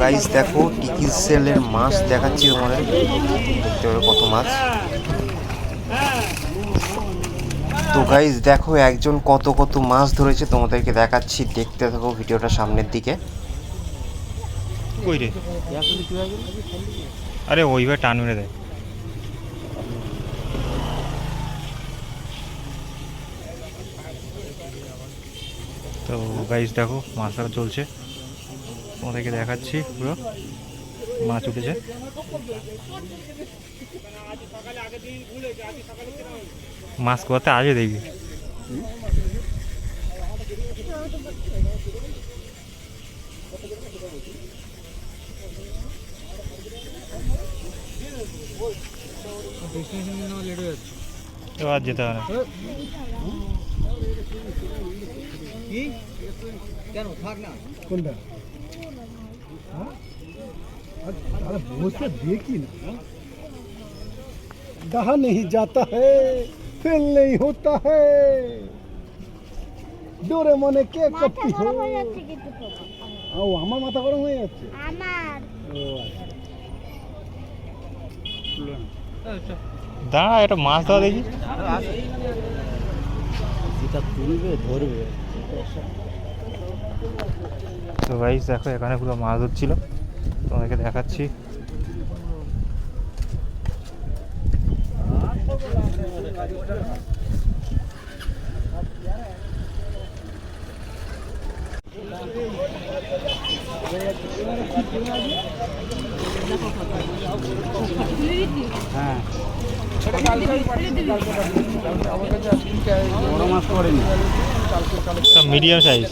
Guys দেখো টিকি সেলের মাছ দেখাচ্ছি তোমাদের। দেখতে পারো কত মাছ। তো গাইস দেখো একজন কত কত মাছ ধরেছে, তোমাদেরকে দেখাচ্ছি। দেখতে থাকো ভিডিওটা সামনের দিকে। আরে ওইভাবে টান মেরে দেয়। তো গাইস দেখো মাছ ধরা চলছে। তোমাদেরকে দেখাচ্ছি পুরো। মাছ উঠেছে। মাছ কোথাতে আছে দেখবি। এবার যেতে হবে না। কোনটা? अरे वो से देखी ना कहा नहीं जाता है फेल नहीं होता है ডোরে মনে কে মাথা করতি হো গরম হয়ে যাচ্ছে কিন্তু তোমার। ও আমার মাথা গরম হয়ে যাচ্ছে আমার ও আচ্ছা দাঁড়া এটা মাছ ধরা দেখি যেটা তুলবে ধরবে তো গাইস দেখো এখানে পুরো মাছ ধরছিল তোমাদেরকে দেখাচ্ছি। হ্যাঁ। বড় মাছ মিডিয়াম সাইজ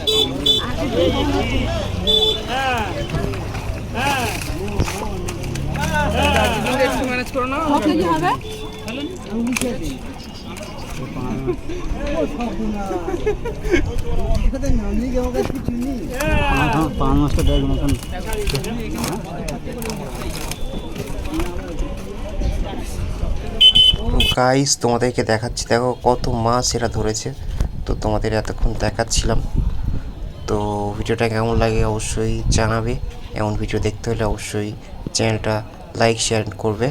গাইস তোমাদেরকে দেখাচ্ছি দেখো কত মাছ এরা ধরেছে। তো তোমাদের এতক্ষণ দেখাচ্ছিলাম। তো ভিডিওটা কেমন লাগে অবশ্যই জানাবে। এমন ভিডিও দেখতে হলে অবশ্যই চ্যানেলটা লাইক শেয়ার করবে।